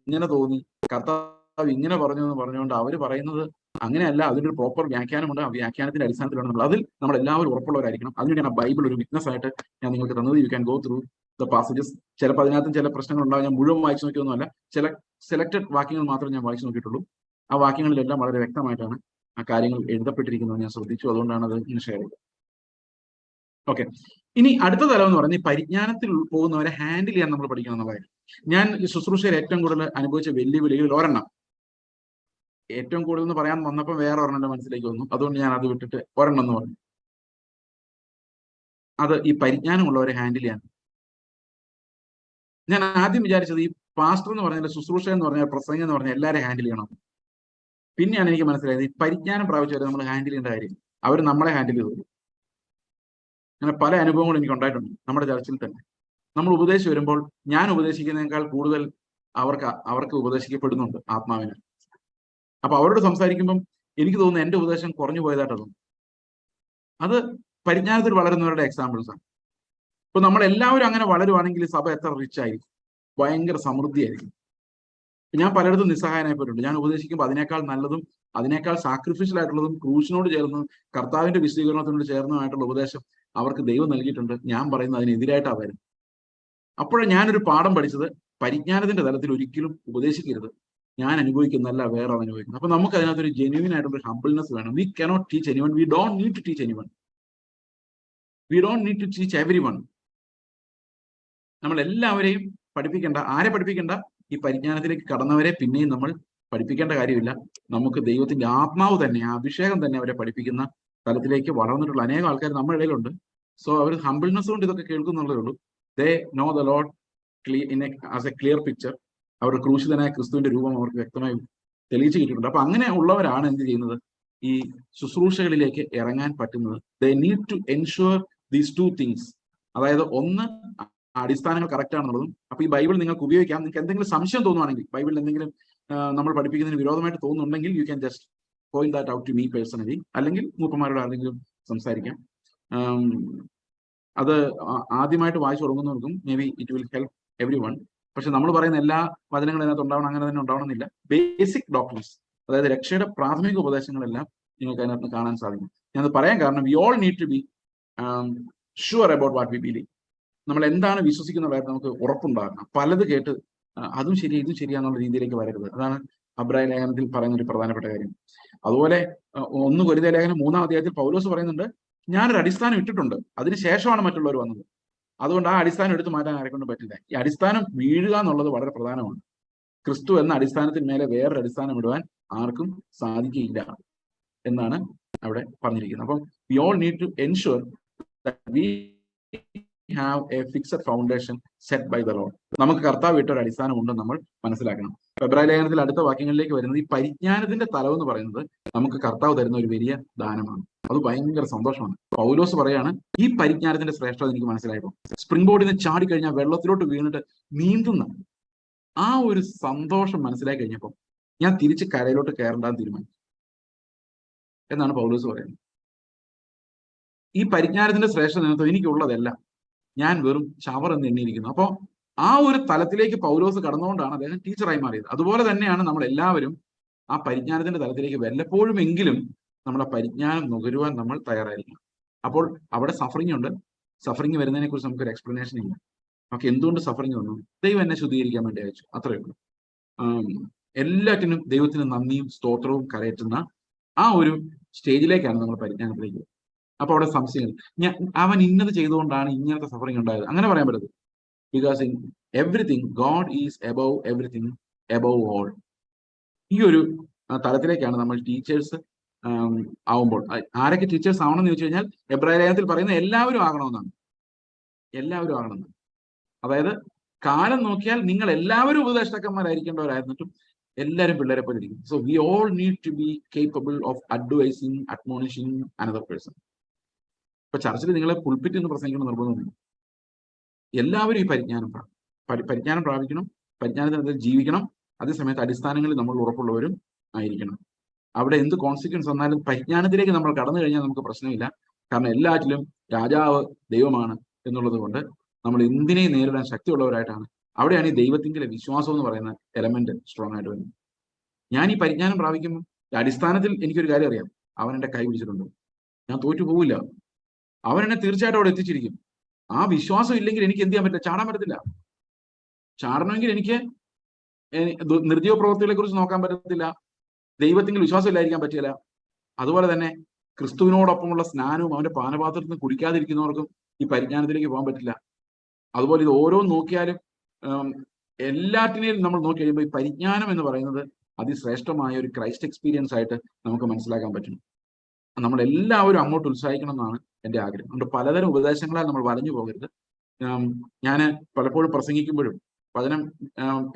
ഇങ്ങനെ തോന്നി. കർത്താവ് ഇങ്ങനെ പറഞ്ഞു എന്ന് പറഞ്ഞുകൊണ്ട് അവർ പറയുന്നത് അങ്ങനെയല്ല അതിനൊരു പ്രോപ്പർ വ്യാഖ്യാനമുണ്ട്. ആ വ്യാഖ്യാനത്തിന്റെ അടിസ്ഥാനത്തിലാണ് നമ്മൾ. അതിൽ നമ്മൾ എല്ലാവരും ഉറപ്പുള്ളവരായിരിക്കണം അതിനുവേണ്ടിയാണ് ബൈബിൾ ഒരു വിറ്റ്നസ് ആയിട്ട് ഞാൻ നിങ്ങൾക്ക് തന്നത്. You can go through the passages ചിലപ്പോൾ അതിനകത്തും ചില പ്രശ്നങ്ങൾ ഉണ്ടാവും ഞാൻ മുഴുവൻ വായിച്ചു നോക്കിയൊന്നുമല്ല ചില സെലക്ടഡ് വാക്യങ്ങൾ മാത്രമേ ഞാൻ വായിച്ചു നോക്കിയിട്ടുള്ളൂ. ആ വാക്യങ്ങളിലെല്ലാം വളരെ വ്യക്തമായിട്ടാണ് ആ കാര്യങ്ങൾ എഴുതപ്പെട്ടിരിക്കുന്നത്. ഞാൻ ശ്രദ്ധിച്ചു. അതുകൊണ്ടാണ് അത് ഇങ്ങനെ ഷെയർ ചെയ്തത്. ഓക്കെ ഇനി അടുത്ത തലം എന്ന് പറഞ്ഞാൽ പരിജ്ഞാനത്തിൽ പോകുന്നവരെ ഹാൻഡിൽ ചെയ്യാൻ നമ്മൾ പഠിക്കണം എന്നുള്ളതായിരുന്നു. ഞാൻ ശുശ്രൂഷയിൽ ഏറ്റവും കൂടുതൽ അനുഭവിച്ച വെല്ലുവിളികളിൽ ഒരെണ്ണം. ഏറ്റവും കൂടുതൽ എന്ന് പറയാൻ വന്നപ്പോൾ വേറെ ഒരെണ്ണം മനസ്സിലേക്ക് വന്നു. അതുകൊണ്ട് ഞാൻ അത് വിട്ടിട്ട് ഒരെണ്ണം എന്ന് പറഞ്ഞു. അത് ഈ പരിജ്ഞാനമുള്ളവരെ ഹാൻഡിൽ ചെയ്യാൻ. ഞാൻ ആദ്യം വിചാരിച്ചത് ഈ പാസ്റ്റർ എന്ന് പറഞ്ഞാൽ ശുശ്രൂഷ എന്ന് പറഞ്ഞാൽ പ്രസംഗം എന്ന് പറഞ്ഞാൽ എല്ലാവരും ഹാൻഡിൽ ചെയ്യണം. പിന്നെയാണ് എനിക്ക് മനസ്സിലായത് ഈ പരിജ്ഞാനം പ്രാപിച്ചവരെ നമ്മൾ ഹാൻഡിൽ ചെയ്യേണ്ട കാര്യം. അവർ നമ്മളെ ഹാൻഡിൽ ചെയ്തു. അങ്ങനെ പല അനുഭവങ്ങളും എനിക്ക് ഉണ്ടായിട്ടുണ്ട് നമ്മുടെ ചർച്ചിൽ തന്നെ. നമ്മൾ ഉപദേശിച്ച് വരുമ്പോൾ ഞാൻ ഉപദേശിക്കുന്നതിനേക്കാൾ കൂടുതൽ അവർക്ക് അവർക്ക് ഉപദേശിക്കപ്പെടുന്നുണ്ട് ആത്മാവിന്. അപ്പൊ അവരോട് സംസാരിക്കുമ്പം എനിക്ക് തോന്നുന്നു എന്റെ ഉപദേശം കുറഞ്ഞു പോയതായിട്ട് അത് പരിജ്ഞാനത്തിൽ വളരുന്നവരുടെ എക്സാമ്പിൾസ് ആണ്. ഇപ്പൊ നമ്മൾ എല്ലാവരും അങ്ങനെ വളരുവാണെങ്കിൽ സഭ എത്ര റിച്ച് ആയിരിക്കും? ഭയങ്കര സമൃദ്ധിയായിരിക്കും. ഞാൻ പലയിടത്തും നിസ്സഹായനായി പോയിട്ടുണ്ട് ഞാൻ ഉപദേശിക്കുമ്പോൾ അതിനേക്കാൾ നല്ലതും അതിനേക്കാൾ സാക്രിഫിഷ്യൽ ആയിട്ടുള്ളതും ക്രൂശിനോട് ചേർന്ന് കർത്താവിന്റെ വിശദീകരണത്തിനോട് ചേർന്നതായിട്ടുള്ള ഉപദേശം അവർക്ക് ദൈവം നൽകിയിട്ടുണ്ട്. ഞാൻ പറയുന്നത് അതിനെതിരായിട്ടാണ് വരുന്നത്. അപ്പോഴാണ് ഞാനൊരു പാഠം പഠിച്ചത്. പരിജ്ഞാനത്തിന്റെ തലത്തിൽ ഒരിക്കലും ഉപദേശിക്കരുത്. ഞാൻ അനുഭവിക്കുന്നതല്ല വേറെ അനുഭവിക്കുന്നത്. അപ്പൊ നമുക്ക് അതിനകത്തൊരു ജെന്യൂൻ ആയിട്ടുള്ള ഹംബിൾനെസ് വേണം. We cannot teach anyone we don't need to teach anyone we don't need to teach everyone നമ്മൾ എല്ലാവരെയും പഠിപ്പിക്കേണ്ട ആരെ പഠിപ്പിക്കേണ്ട? ഈ പരിജ്ഞാനത്തിലേക്ക് കടന്നവരെ പിന്നെയും നമ്മൾ പഠിപ്പിക്കേണ്ട കാര്യമില്ല. നമുക്ക് ദൈവത്തിന്റെ ആത്മാവ് തന്നെ ആ അഭിഷേകം തന്നെ അവരെ പഠിപ്പിക്കുന്ന തലത്തിലേക്ക് വളർന്നിട്ടുള്ള അനേകം ആൾക്കാർ നമ്മുടെ ഇടയിലുണ്ട്. സോ അവർ ഹംബിൾനെസ് കൊണ്ട് ഇതൊക്കെ കേൾക്കുന്നുള്ളതേ ഉള്ളൂ. They know the Lord clear in a as a clear picture അവരുടെ ക്രൂശിതനായ ക്രിസ്തുവിന്റെ രൂപം അവർക്ക് വ്യക്തമായി തെളിയിച്ചു കിട്ടിയിട്ടുണ്ട് അപ്പൊ അങ്ങനെ ഉള്ളവരാണ് എന്ത് ചെയ്യുന്നത്? ഈ ശുശ്രൂഷകളിലേക്ക് ഇറങ്ങാൻ പറ്റുന്നത്. The need to ensure these two things അതായത് ഒന്ന് അടിസ്ഥാനങ്ങൾ കറക്റ്റ് ആണെന്നുള്ളതും. അപ്പൊ ഈ ബൈബിൾ നിങ്ങൾക്ക് ഉപയോഗിക്കാം. നിങ്ങൾക്ക് എന്തെങ്കിലും സംശയം തോന്നുവാണെങ്കിൽ ബൈബിളിൽ എന്തെങ്കിലും നമ്മൾ പഠിപ്പിക്കുന്നതിന് വിരോധമായിട്ട് തോന്നുന്നുണ്ടെങ്കിൽ you can just point that out to me personally അല്ലെങ്കിൽ മൂപ്പന്മാരോട് ആരെങ്കിലും സംസാരിക്കാം. അത് ആദ്യമായിട്ട് വായിച്ചു തുടങ്ങുന്നവർക്കും maybe it will help everyone പക്ഷെ നമ്മൾ പറയുന്ന എല്ലാ വചനങ്ങളും അതിനകത്ത് ഉണ്ടാവണം അങ്ങനെ തന്നെ ഉണ്ടാവണമെന്നില്ല. ബേസിക് ഡോക്ടർസ് അതായത് രക്ഷയുടെ പ്രാഥമിക ഉപദേശങ്ങളെല്ലാം നിങ്ങൾക്ക് അതിനകത്ത് കാണാൻ സാധിക്കും. ഞാനത് പറയാൻ കാരണം we all need to be sure about what we believe നമ്മൾ എന്താണ് വിശ്വസിക്കുന്ന കാര്യം നമുക്ക് ഉറപ്പുണ്ടാകണം. പലത് കേട്ട് അതും ശരി ഇതും ശരിയാന്നുള്ള രീതിയിലേക്ക് വരരുത്. അതാണ് അബ്രാഹിം ലേഖനത്തിൽ പറയുന്ന ഒരു പ്രധാനപ്പെട്ട കാര്യം. അതുപോലെ ഒന്ന് കൊരിത ലേഖനം മൂന്നാം അധ്യായത്തിൽ പൗലോസ് പറയുന്നുണ്ട് ഞാനൊരു അടിസ്ഥാനം ഇട്ടിട്ടുണ്ട് അതിനുശേഷമാണ് മറ്റുള്ളവർ വന്നത്. അതുകൊണ്ട് ആ അടിസ്ഥാനം എടുത്തു മാറ്റാൻ ആരെക്കൊണ്ട് പറ്റില്ല. ഈ അടിസ്ഥാനം വീഴുക എന്നുള്ളത് വളരെ പ്രധാനമാണ്. ക്രിസ്തു എന്ന അടിസ്ഥാനത്തിന് മേലെ വേറൊരു അടിസ്ഥാനം ഇടുവാൻ ആർക്കും സാധിക്കില്ല എന്നാണ് അവിടെ പറഞ്ഞിരിക്കുന്നത്. അപ്പം we all need to ensure have a fixed foundation set by the Lord നമുക്ക് കർത്താവ് ഇട്ട ഒരു അടിസ്ഥാനം ഉണ്ടെന്ന് നമ്മൾ മനസ്സിലാക്കണം. ഫെബ്രുവരി ലേഖനത്തിൽ അടുത്ത വാക്യങ്ങളിലേക്ക് വരുന്നത് ഈ പരിജ്ഞാനത്തിന്റെ തലവെന്ന് പറയുന്നത് നമുക്ക് കർത്താവ് തരുന്ന ഒരു വലിയ ദാനമാണ്. അത് ഭയങ്കര സന്തോഷമാണ്. പൗലോസ് പറയാണ് ഈ പരിജ്ഞാനത്തിന്റെ ശ്രേഷ്ഠത എനിക്ക് മനസ്സിലായപ്പോൾ സ്പ്രിംഗ് ബോർഡിൽ നിന്ന് ചാടി കഴിഞ്ഞാൽ വെള്ളത്തിലോട്ട് വീണിട്ട് നീന്തുന്ന ആ ഒരു സന്തോഷം മനസ്സിലായി കഴിഞ്ഞപ്പോൾ ഞാൻ തിരിച്ച് കരയിലോട്ട് കയറേണ്ടാന്ന് തീരുമാനിച്ചു. എന്നാണ് പൗലോസ് പറയുന്നത്. ഈ പരിജ്ഞാനത്തിന്റെ ശ്രേഷ്ഠ നിമിത്തം എനിക്കുള്ളതല്ല. ഞാൻ വെറും ചവർ എന്ന് എണ്ണിയിരിക്കുന്നു. അപ്പോൾ ആ ഒരു തലത്തിലേക്ക് പൗലോസ് കടന്നുകൊണ്ടാണ് അദ്ദേഹം ടീച്ചറായി മാറിയത്. അതുപോലെ തന്നെയാണ് നമ്മൾ എല്ലാവരും ആ പരിജ്ഞാനത്തിന്റെ തലത്തിലേക്ക് വല്ലപ്പോഴും എങ്കിലും നമ്മുടെ പരിജ്ഞാനം നുകരുവാൻ നമ്മൾ തയ്യാറായിരിക്കണം. അപ്പോൾ അവിടെ സഫറിങ് ഉണ്ട്. സഫറിങ് വരുന്നതിനെ കുറിച്ച് നമുക്കൊരു എക്സ്പ്ലനേഷൻ ഇല്ല. നമുക്ക് എന്തുകൊണ്ട് സഫറിങ് വന്നു? ദൈവം എന്നെ ശുദ്ധീകരിക്കാൻ വേണ്ടി അയച്ചു. അത്രയേ ഉള്ളൂ. എല്ലാറ്റിനും ദൈവത്തിന് നന്ദിയും സ്തോത്രവും കരയറ്റുന്ന ആ ഒരു സ്റ്റേജിലേക്കാണ് നമ്മൾ പരിജ്ഞാനത്തിലേക്ക്. അപ്പൊ അവിടെ സംശയം ഞാൻ അവൻ ഇന്നത് ചെയ്തുകൊണ്ടാണ് ഇങ്ങനത്തെ സഫറിങ് ഉണ്ടായത്. അങ്ങനെ പറയാൻ പറ്റത്തില്ല. Because in everything God is above everything above all ഈ ഒരു തലത്തിലേക്കാണ് നമ്മൾ ടീച്ചേഴ്സ് ആവുമ്പോൾ. ആരൊക്കെ ടീച്ചേഴ്സ് ആവണമെന്ന് ചോദിച്ചു കഴിഞ്ഞാൽ എബ്രാഹിം ലേഖനത്തിൽ പറയുന്ന എല്ലാവരും ആകണമെന്നാണ്. എല്ലാവരും ആകണമെന്ന് അതായത് കാലം നോക്കിയാൽ നിങ്ങൾ എല്ലാവരും ഉപദേഷ്ടാക്കന്മാരായിരിക്കേണ്ടവരായിരുന്നിട്ടും എല്ലാവരും പിള്ളേരെ പോലെ ഇരിക്കും. So we all need to be capable of advising admonishing another person ഇപ്പൊ ചർച്ചിൽ നിങ്ങളെ പുൽപ്പിറ്റ് എന്ന് പ്രസംഗിക്കണം നിർബന്ധമില്ല എല്ലാവരും ഈ പരിജ്ഞാനം പ്രാ- പരിജ്ഞാനം പ്രാപിക്കണം. പരിജ്ഞാനത്തിനെതിരെ ജീവിക്കണം. അതേസമയത്ത് അടിസ്ഥാനങ്ങളിൽ നമ്മൾ ഉറപ്പുള്ളവരും ആയിരിക്കണം. അവിടെ എന്ത് കോൺസിക്വൻസ് വന്നാലും പരിജ്ഞാനത്തിലേക്ക് നമ്മൾ കടന്നു കഴിഞ്ഞാൽ നമുക്ക് പ്രശ്നമില്ല. കാരണം എല്ലാറ്റിലും രാജാവ് ദൈവമാണ് എന്നുള്ളത് കൊണ്ട് നമ്മൾ എന്തിനേയും നേരിടാൻ ശക്തിയുള്ളവരായിട്ടാണ്. അവിടെയാണ് ഈ ദൈവത്തിങ്കിലെ വിശ്വാസം എന്ന് പറയുന്ന എലമെന്റ് സ്ട്രോങ് ആയിട്ട് വരുന്നത്. ഞാൻ ഈ പരിജ്ഞാനം പ്രാപിക്കുമ്പോൾ അടിസ്ഥാനത്തിൽ എനിക്കൊരു കാര്യം അറിയാം. അവൻ എന്റെ കൈ പിടിച്ചിട്ടുണ്ട്. ഞാൻ തോറ്റു പോവില്ല. അവൻ എന്നെ തീർച്ചയായിട്ടും അവിടെ എത്തിച്ചിരിക്കും. ആ വിശ്വാസം ഇല്ലെങ്കിൽ എനിക്ക് എന്ത് ചെയ്യാൻ പറ്റില്ല? ചാടാൻ പറ്റത്തില്ല. ചാടണമെങ്കിൽ എനിക്ക് നിർജീവ പ്രവൃത്തികളെ കുറിച്ച് നോക്കാൻ പറ്റത്തില്ല. ദൈവത്തിൽ വിശ്വാസം ഇല്ലായിരിക്കാൻ പറ്റില്ല അതുപോലെ തന്നെ ക്രിസ്തുവിനോടൊപ്പമുള്ള സ്നാനവും അവന്റെ പാനപാത്രത്തിൽ നിന്ന് കുടിക്കാതിരിക്കുന്നവർക്കും ഈ പരിജ്ഞാനത്തിലേക്ക് പോകാൻ പറ്റില്ല. അതുപോലെ ഇത് ഓരോ നോക്കിയാലും എല്ലാറ്റിനെയും നമ്മൾ നോക്കി കഴിയുമ്പോൾ ഈ പരിജ്ഞാനം എന്ന് പറയുന്നത് അതിശ്രേഷ്ഠമായ ഒരു ക്രൈസ്റ്റ് എക്സ്പീരിയൻസ് ആയിട്ട് നമുക്ക് മനസ്സിലാക്കാൻ പറ്റും. നമ്മൾ എല്ലാവരും അങ്ങോട്ട് ഉത്സാഹിക്കണം എന്നാണ് എന്റെ ആഗ്രഹം. അതുകൊണ്ട് പലതരം ഉപദേശങ്ങളാൽ നമ്മൾ വലഞ്ഞു പോകരുത്. ഞാൻ പലപ്പോഴും പ്രസംഗിക്കുമ്പോഴും വചനം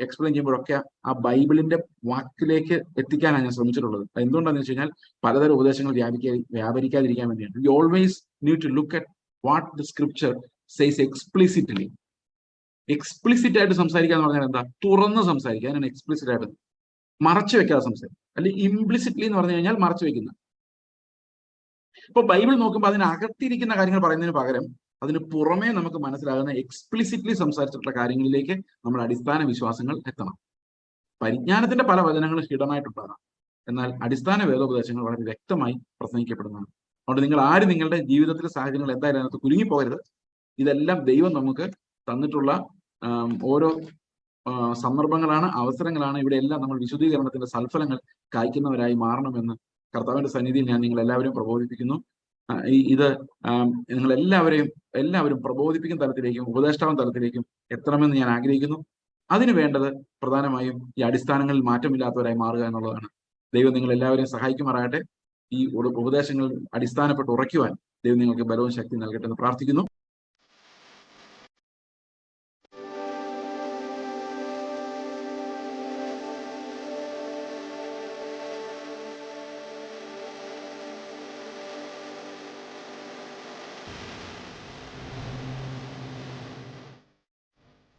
എക്സ്പ്ലെയിൻ ചെയ്യുമ്പോഴൊക്കെ ആ ബൈബിളിന്റെ വാക്കിലേക്ക് എത്തിക്കാനാണ് ഞാൻ ശ്രമിച്ചിട്ടുള്ളത്. എന്തുകൊണ്ടാണെന്ന് വെച്ച് കഴിഞ്ഞാൽ പലതരം ഉപദേശങ്ങൾ വ്യാപിക്കാ വ്യാപരിക്കാതിരിക്കാൻ വേണ്ടിയാണ്. You always need to look at what the scripture says explicitly explicit ആയിട്ട് സംസാരിക്കുക എന്ന് പറഞ്ഞാൽ എന്താ? തുറന്ന് സംസാരിക്കുക. അതിനാണ് എക്സ്പ്ലിസിറ്റ് ആയിട്ട്. മറച്ചു വെക്കാതെ സംസാരിക്കുക. അല്ലെങ്കിൽ ഇംപ്ലിസിറ്റ്ലി എന്ന് പറഞ്ഞു കഴിഞ്ഞാൽ മറച്ചു വെക്കുന്ന. ഇപ്പൊ ബൈബിൾ നോക്കുമ്പോൾ അതിനകത്തിരിക്കുന്ന കാര്യങ്ങൾ പറയുന്നതിന് പകരം അതിന് പുറമേ നമുക്ക് മനസ്സിലാകുന്ന എക്സ്പ്ലിസിറ്റ്ലി സംസാരിച്ചിട്ടുള്ള കാര്യങ്ങളിലേക്ക് നമ്മുടെ അടിസ്ഥാന വിശ്വാസങ്ങൾ എത്തണം. പരിജ്ഞാനത്തിന്റെ പല വചനങ്ങളും ഹിഡമായിട്ടുണ്ടാകാം എന്നാൽ അടിസ്ഥാന വേദോപദേശങ്ങൾ വളരെ വ്യക്തമായി പ്രസംഗിക്കപ്പെടുന്നതാണ്. അതുകൊണ്ട് നിങ്ങൾ ആരും നിങ്ങളുടെ ജീവിതത്തിലെ സാഹചര്യങ്ങൾ എന്തായാലും അതിനകത്ത് കുരുങ്ങിപ്പോകരുത്. ഇതെല്ലാം ദൈവം നമുക്ക് തന്നിട്ടുള്ള ഓരോ സന്ദർഭങ്ങളാണ് അവസരങ്ങളാണ്. ഇവിടെ എല്ലാം നമ്മൾ വിശുദ്ധീകരണത്തിന്റെ സൽഫലങ്ങൾ കായ്ക്കുന്നവരായി മാറണമെന്ന് കർത്താവിന്റെ സന്നിധിയിൽ ഞാൻ നിങ്ങൾ എല്ലാവരും പ്രബോധിപ്പിക്കുന്നു. ഇത് നിങ്ങൾ എല്ലാവരെയും എല്ലാവരും പ്രബോധിപ്പിക്കുന്ന തലത്തിലേക്കും ഉപദേഷ്ടാവും തലത്തിലേക്കും എത്തണമെന്ന് ഞാൻ ആഗ്രഹിക്കുന്നു. അതിന് വേണ്ടത് പ്രധാനമായും ഈ അടിസ്ഥാനങ്ങളിൽ മാറ്റമില്ലാത്തവരായി മാറുക എന്നുള്ളതാണ്. ദൈവം നിങ്ങൾ എല്ലാവരെയും സഹായിക്കുമാറാകട്ടെ. ഈ ഉപ- ഉപദേശങ്ങൾ അടിസ്ഥാനപ്പെട്ട് ഉറയ്ക്കുവാൻ ദൈവം നിങ്ങൾക്ക് ബലവും ശക്തി നൽകട്ടെ എന്ന് പ്രാർത്ഥിക്കുന്നു.